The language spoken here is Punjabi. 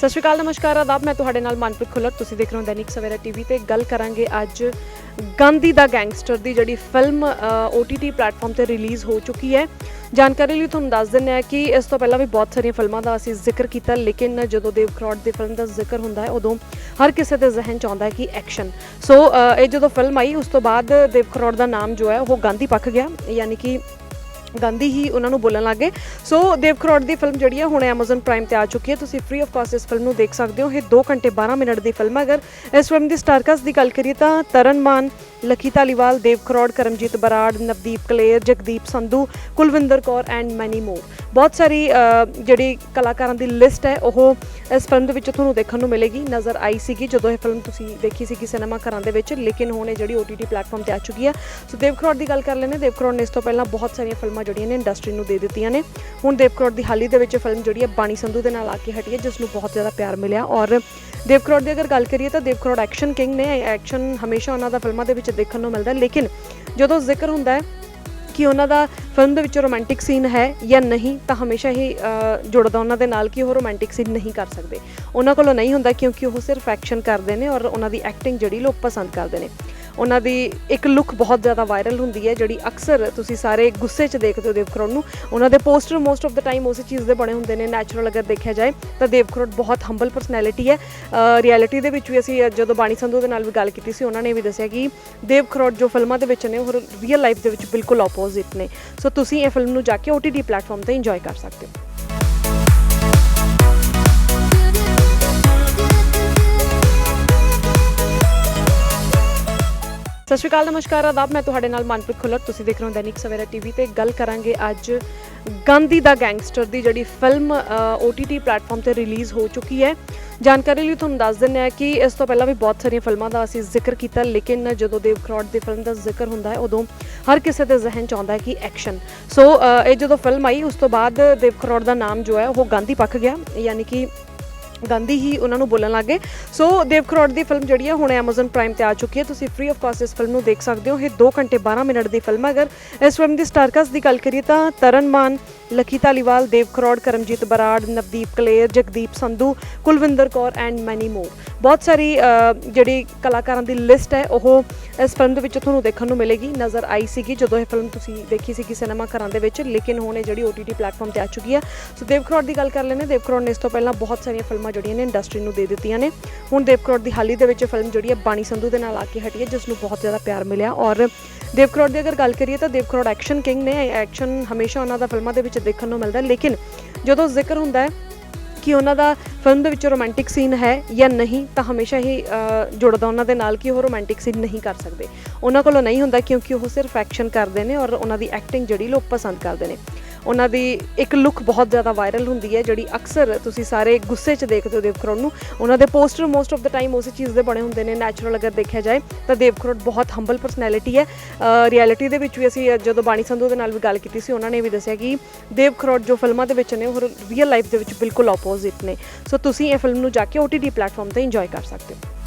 ਸਤਿ ਸ਼੍ਰੀ ਅਕਾਲ, ਨਮਸਕਾਰ, ਆਦਾਬ। ਮੈਂ ਤੁਹਾਡੇ ਨਾਲ ਮਨਪ੍ਰੀਤ ਖੁੱਲਰ। ਤੁਸੀਂ ਦੇਖ ਰਹੇ ਹੋ ਦੈਨਿਕ ਸਵੇਰਾ ਟੀਵੀ ਤੇ ਗੱਲ ਕਰਾਂਗੇ ਅੱਜ ਗਾਂਧੀ ਦਾ ਗੈਂਗਸਟਰ ਦੀ ਜਿਹੜੀ ਫਿਲਮ OTT ਪਲੇਟਫਾਰਮ ਤੇ ਰਿਲੀਜ਼ ਹੋ ਚੁੱਕੀ ਹੈ। ਜਾਣਕਾਰੀ ਲਈ ਤੁਹਾਨੂੰ ਦੱਸ ਦਿੰਦੇ ਹਾਂ ਕਿ ਇਸ ਤੋਂ ਪਹਿਲਾਂ ਵੀ ਬਹੁਤ ਸਾਰੀਆਂ ਫਿਲਮਾਂ ਦਾ ਅਸੀਂ ਜ਼ਿਕਰ ਕੀਤਾ, ਲੇਕਿਨ ਜਦੋਂ ਦੇਵ ਕਰੋੜ ਦੀ ਫਿਲਮ ਦਾ ਜ਼ਿਕਰ ਹੁੰਦਾ ਹੈ, ਉਦੋਂ ਹਰ ਕਿਸੇ ਦੇ ਜ਼ਿਹਨ ਚ ਆਉਂਦਾ ਹੈ ਕਿ ਐਕਸ਼ਨ। ਸੋ ਇਹ ਜਦੋਂ ਫਿਲਮ ਆਈ, ਉਸ ਤੋਂ ਬਾਅਦ ਦੇਵ ਕਰੋੜ ਦਾ ਨਾਮ ਜੋ ਹੈ, ਉਹ ਗਾਂਧੀ ਪੱਕ ਗਿਆ, ਯਾਨੀ ਕਿ ਗਾਂਧੀ ਹੀ ਉਹਨਾਂ ਨੂੰ ਬੋਲਣ ਲੱਗੇ ਸੋ ਦੇਵ ਖਰੋੜ ਦੀ ਫਿਲਮ ਜਿਹੜੀ ਹੈ ਹੁਣ Amazon Prime ਤੇ ਆ ਚੁੱਕੀ ਹੈ। ਤੁਸੀਂ ਫ੍ਰੀ ਆਫ ਕਾਸਟ ਇਸ ਫਿਲਮ ਨੂੰ ਦੇਖ ਸਕਦੇ ਹੋ। ਇਹ 2 ਘੰਟੇ 12 ਮਿੰਟ ਦੀ ਫਿਲਮ ਹੈ ਅਗਰ ਇਸ ਫਿਲਮ ਦੀ ਸਟਾਰਕਾਸਟ ਦੀ ਗੱਲ ਕਰੀਏ ਤਾਂ Taran Maan Lakhi Dhaliwal Dev Kharoud Karamjit Brar, Navdeep Kaler, Jagdeep Sandhu, Kulwinder Kaur and many more ਬਹੁਤ ਸਾਰੀ ਜਿਹੜੀ ਕਲਾਕਾਰਾਂ ਦੀ ਲਿਸਟ ਹੈ, ਉਹ ਇਸ ਫਿਲਮ ਦੇ ਵਿੱਚ ਤੁਹਾਨੂੰ ਦੇਖਣ ਨੂੰ ਮਿਲੇਗੀ। ਨਜ਼ਰ ਆਈ ਸੀਗੀ ਜਦੋਂ ਇਹ ਫਿਲਮ ਤੁਸੀਂ ਦੇਖੀ ਸੀਗੀ ਸਿਨੇਮਾ ਘਰਾਂ ਦੇ ਵਿੱਚ, ਲੇਕਿਨ ਹੁਣ ਇਹ ਜਿਹੜੀ OTT ਪਲੇਟਫਾਰਮ ਤੇ ਆ ਚੁੱਕੀ ਹੈ। ਸੋ ਦੇਵ ਕਰੋੜ ਦੀ ਗੱਲ ਕਰ ਲੈਣੇ ਦੇਵ ਕਰੋੜ ਨੇ ਇਸ ਤੋਂ ਪਹਿਲਾਂ ਬਹੁਤ ਸਾਰੀਆਂ ਫਿਲਮਾਂ ਜਿਹੜੀਆਂ ਨੇ ਇੰਡਸਟਰੀ ਨੂੰ ਦੇ ਦਿੱਤੀਆਂ ਨੇ। ਹੁਣ ਦੇਵ ਕਰੋੜ ਦੀ ਹਾਲੀ ਦੇ ਵਿੱਚ ਫਿਲਮ ਜਿਹੜੀ ਹੈ ਬਾਣੀ ਸੰਧੂ ਦੇ ਨਾਲ ਆ ਕੇ ਹਟੀ ਹੈ, ਜਿਸ ਨੂੰ ਬਹੁਤ ਜ਼ਿਆਦਾ ਪਿਆਰ ਮਿਲਿਆ। ਔਰ ਦੇਵ ਦੀ ਅਗਰ ਗੱਲ ਕਰੀਏ ਤਾਂ ਦੇਵ ਕਰੋੜ ਐਕਸ਼ਨ ਕਿੰਗ ਨੇ। ਐਕਸ਼ਨ ਹਮੇਸ਼ਾ ਉਹਨਾਂ ਦਾ ਫਿਲਮਾਂ ਦੇ ਵਿੱਚ ਦੇਖਣ ਨੂੰ ਮਿਲਦਾ ਲੇਕਿਨ ਜਦੋਂ ਜ਼ਿਕਰ ਹੁੰਦਾ ਹੈ ਕਿ ਉਹਨਾਂ ਦਾ ਫਿਲਮ ਦੇ ਵਿੱਚ ਰੋਮਾਂਟਿਕ ਸੀਨ ਹੈ ਜਾਂ ਨਹੀਂ, ਤਾਂ ਹਮੇਸ਼ਾ ਹੀ ਜੁੜਦਾ ਉਹਨਾਂ ਦੇ ਨਾਲ ਕਿ ਉਹ ਰੋਮਾਂਟਿਕ ਸੀਨ ਨਹੀਂ ਕਰ ਸਕਦੇ। ਉਹਨਾਂ ਕੋਲੋਂ ਨਹੀਂ ਹੁੰਦਾ ਕਿਉਂਕਿ ਉਹ ਸਿਰਫ ਐਕਸ਼ਨ ਕਰਦੇ ਨੇ ਔਰ ਉਹਨਾਂ ਦੀ ਐਕਟਿੰਗ ਜਿਹੜੀ ਲੋਕ ਪਸੰਦ ਕਰਦੇ ਨੇ। ਉਹਨਾਂ ਦੀ ਇੱਕ ਲੁੱਕ ਬਹੁਤ ਜ਼ਿਆਦਾ ਵਾਇਰਲ ਹੁੰਦੀ ਹੈ, ਜਿਹੜੀ ਅਕਸਰ ਤੁਸੀਂ ਸਾਰੇ ਗੁੱਸੇ 'ਚ ਦੇਖਦੇ ਹੋ ਦੇਵ ਕਰੋੜ ਨੂੰ। ਉਹਨਾਂ ਦੇ poster most of the time ਉਸੇ ਚੀਜ਼ ਦੇ ਬਣੇ ਹੁੰਦੇ ਨੇ ਨੈਚੁਰਲ ਅਗਰ ਦੇਖਿਆ ਜਾਏ ਤਾਂ ਦੇਵ ਕਰੋੜ ਬਹੁਤ ਹੰਬਲ ਪਰਸਨੈਲਿਟੀ ਹੈ। ਰਿਐਲਿਟੀ ਦੇ ਵਿੱਚ ਵੀ ਅਸੀਂ ਜਦੋਂ ਬਾਣੀ ਸੰਧੂ ਦੇ ਨਾਲ ਵੀ ਗੱਲ ਕੀਤੀ ਸੀ, ਉਹਨਾਂ ਨੇ ਵੀ ਦੱਸਿਆ ਕਿ ਦੇਵ ਕਰੋੜ ਜੋ ਫਿਲਮਾਂ ਦੇ ਵਿੱਚ ਨੇ, ਉਹ ਰੀਅਲ ਲਾਈਫ ਦੇ ਵਿੱਚ ਬਿਲਕੁਲ ਆਪੋਜ਼ਿਟ ਨੇ। ਸੋ ਤੁਸੀਂ ਇਹ ਫਿਲਮ ਨੂੰ ਜਾ ਕੇ OTT ਪਲੇਟਫਾਰਮ ਤੇ ਇੰਜੋਏ ਕਰ ਸਕਦੇ ਹੋ। ਸਤਿ ਸ਼੍ਰੀ ਅਕਾਲ, ਨਮਸਕਾਰ, ਆਦਾਬ। ਮੈਂ ਤੁਹਾਡੇ ਨਾਲ ਮਨਪ੍ਰੀਤ ਖੁੱਲਰ। ਤੁਸੀਂ ਦੇਖ ਰਹੇ ਹੋ ਦੈਨਿਕ ਸਵੇਰਾ ਟੀਵੀ ਤੇ ਗੱਲ ਕਰਾਂਗੇ ਅੱਜ ਗਾਂਧੀ ਦਾ ਗੈਂਗਸਟਰ ਦੀ ਜਿਹੜੀ ਫਿਲਮ OTT ਪਲੇਟਫਾਰਮ ਤੇ ਰਿਲੀਜ਼ ਹੋ ਚੁੱਕੀ ਹੈ। ਜਾਣਕਾਰੀ ਲਈ ਤੁਹਾਨੂੰ ਦੱਸ ਦਿੰਦੇ ਹਾਂ ਕਿ ਇਸ ਤੋਂ ਪਹਿਲਾਂ ਵੀ ਬਹੁਤ ਸਾਰੀਆਂ ਫਿਲਮਾਂ ਦਾ ਅਸੀਂ ਜ਼ਿਕਰ ਕੀਤਾ, ਲੇਕਿਨ ਜਦੋਂ ਦੇਵ ਕਰੋੜ ਦੀ ਫਿਲਮ ਦਾ ਜ਼ਿਕਰ ਹੁੰਦਾ ਹੈ, ਉਦੋਂ ਹਰ ਕਿਸੇ ਦੇ ਜ਼ਿਹਨ ਚ ਆਉਂਦਾ ਹੈ ਕਿ ਐਕਸ਼ਨ। ਸੋ ਇਹ ਜਦੋਂ ਫਿਲਮ ਆਈ, ਉਸ ਤੋਂ ਬਾਅਦ ਦੇਵ ਕਰੋੜ ਦਾ ਨਾਮ ਜੋ ਹੈ, ਉਹ ਗਾਂਧੀ ਪੱਕ ਗਿਆ, ਯਾਨੀ ਕਿ ਗਾਂਧੀ ਹੀ ਉਹਨਾਂ ਨੂੰ ਬੋਲਣ ਲੱਗੇ ਸੋ ਦੇਵ ਖਰੋੜ ਦੀ ਫਿਲਮ ਜਿਹੜੀ ਹੈ ਹੁਣ Amazon Prime ਤੇ ਆ ਚੁੱਕੀ ਹੈ। ਤੁਸੀਂ ਫ੍ਰੀ ਆਫ ਕਾਸਟ ਇਸ ਫਿਲਮ ਨੂੰ ਦੇਖ ਸਕਦੇ ਹੋ। ਇਹ 2 ਘੰਟੇ 12 ਮਿੰਟ ਦੀ ਫਿਲਮ ਹੈ। ਅਗਰ ਇਸ ਫਿਲਮ ਦੀ ਸਟਾਰਕਾਸਟ ਦੀ ਗੱਲ ਕਰੀਏ ਤਾਂ Taran Maan, Lakhi Dhaliwal, Dev Kharoud Karamjit Brar, Navdeep Kaler, Jagdeep Sandhu, Kulwinder Kaur and many more ਬਹੁਤ ਸਾਰੀ ਜਿਹੜੀ ਕਲਾਕਾਰਾਂ ਦੀ ਲਿਸਟ ਹੈ, ਉਹ ਇਸ ਫਿਲਮ ਦੇ ਵਿੱਚ ਤੁਹਾਨੂੰ ਦੇਖਣ ਨੂੰ ਮਿਲੇਗੀ। ਨਜ਼ਰ ਆਈ ਸੀਗੀ ਜਦੋਂ ਇਹ ਫਿਲਮ ਤੁਸੀਂ ਦੇਖੀ ਸੀਗੀ ਸਿਨੇਮਾ ਘਰਾਂ ਦੇ ਵਿੱਚ, ਲੇਕਿਨ ਹੁਣ ਇਹ ਜਿਹੜੀ OTT ਪਲੇਟਫਾਰਮ ਤੇ ਆ ਚੁੱਕੀ ਹੈ। ਸੋ ਦੇਵ ਕਰੋੜ ਦੀ ਗੱਲ ਕਰ ਲੈਣੇ ਦੇਵ ਕਰੋੜ ਨੇ ਇਸ ਤੋਂ ਪਹਿਲਾਂ ਬਹੁਤ ਸਾਰੀਆਂ ਫਿਲਮਾਂ ਜਿਹੜੀਆਂ ਨੇ ਇੰਡਸਟਰੀ ਨੂੰ ਦੇ ਦਿੱਤੀਆਂ ਨੇ। ਹੁਣ ਦੇਵ ਕਰੋੜ ਦੀ ਹਾਲੀ ਦੇ ਵਿੱਚ ਫਿਲਮ ਜਿਹੜੀ ਹੈ ਬਾਣੀ ਸੰਧੂ ਦੇ ਨਾਲ ਆ ਕੇ ਹਟੀ ਹੈ, ਜਿਸ ਨੂੰ ਬਹੁਤ ਜ਼ਿਆਦਾ ਪਿਆਰ ਮਿਲਿਆ। ਔਰ ਦੇਵਕਰੋੜ ਦੀ ਅਗਰ ਗੱਲ ਕਰੀਏ ਤਾਂ ਦੇਵ ਕਰੋੜ ਐਕਸ਼ਨ ਕਿੰਗ ਨੇ ਐਕਸ਼ਨ ਹਮੇਸ਼ਾ ਉਹਨਾਂ ਦਾ ਫਿਲਮਾਂ ਦੇ ਵਿੱਚ ਦੇਖਣ ਨੂੰ ਮਿਲਦਾ ਲੇਕਿਨ ਜਦੋਂ ਜ਼ਿਕਰ ਹੁੰਦਾ ਹੈ ਕਿ ਉਹਨਾਂ ਦਾ ਫਿਲਮ ਦੇ ਵਿੱਚ ਰੋਮਾਂਟਿਕ ਸੀਨ ਹੈ ਜਾਂ ਨਹੀਂ, ਤਾਂ ਹਮੇਸ਼ਾ ਹੀ ਜੁੜਦਾ ਉਹਨਾਂ ਦੇ ਨਾਲ ਕਿ ਉਹ ਰੋਮਾਂਟਿਕ ਸੀਨ ਨਹੀਂ ਕਰ ਸਕਦੇ। ਉਹਨਾਂ ਕੋਲੋਂ ਨਹੀਂ ਹੁੰਦਾ ਕਿਉਂਕਿ ਉਹ ਸਿਰਫ ਐਕਸ਼ਨ ਕਰਦੇ ਨੇ ਔਰ ਉਹਨਾਂ ਦੀ ਐਕਟਿੰਗ ਜਿਹੜੀ ਲੋਕ ਪਸੰਦ ਕਰਦੇ ਨੇ। ਉਹਨਾਂ ਦੀ ਇੱਕ ਲੁੱਕ ਬਹੁਤ ਜ਼ਿਆਦਾ ਵਾਇਰਲ ਹੁੰਦੀ ਹੈ, ਜਿਹੜੀ ਅਕਸਰ ਤੁਸੀਂ ਸਾਰੇ ਗੁੱਸੇ 'ਚ ਦੇਖਦੇ ਹੋ ਦੇਵ ਕਰੋੜ ਨੂੰ। ਉਹਨਾਂ ਦੇ poster most of the time ਉਸੇ ਚੀਜ਼ ਦੇ ਬਣੇ ਹੁੰਦੇ ਨੇ ਨੈਚੁਰਲ ਅਗਰ ਦੇਖਿਆ ਜਾਏ ਤਾਂ ਦੇਵ ਕਰੋੜ ਬਹੁਤ ਹੰਬਲ ਪਰਸਨੈਲਿਟੀ ਹੈ। ਰਿਐਲਿਟੀ ਦੇ ਵਿੱਚ ਵੀ ਅਸੀਂ ਜਦੋਂ ਬਾਣੀ ਸੰਧੂ ਦੇ ਨਾਲ ਵੀ ਗੱਲ ਕੀਤੀ ਸੀ, ਉਹਨਾਂ ਨੇ ਵੀ ਦੱਸਿਆ ਕਿ ਦੇਵ ਕਰੋੜ ਜੋ ਫਿਲਮਾਂ ਦੇ ਵਿੱਚ ਨੇ, ਉਹ ਰੀਅਲ ਲਾਈਫ ਦੇ ਵਿੱਚ ਬਿਲਕੁਲ ਆਪੋਜ਼ਿਟ ਨੇ। ਸੋ ਤੁਸੀਂ ਇਹ ਫਿਲਮ ਨੂੰ ਜਾ ਕੇ OTT ਪਲੇਟਫਾਰਮ ਤੇ ਇੰਜੋਏ ਕਰ ਸਕਦੇ ਹੋ।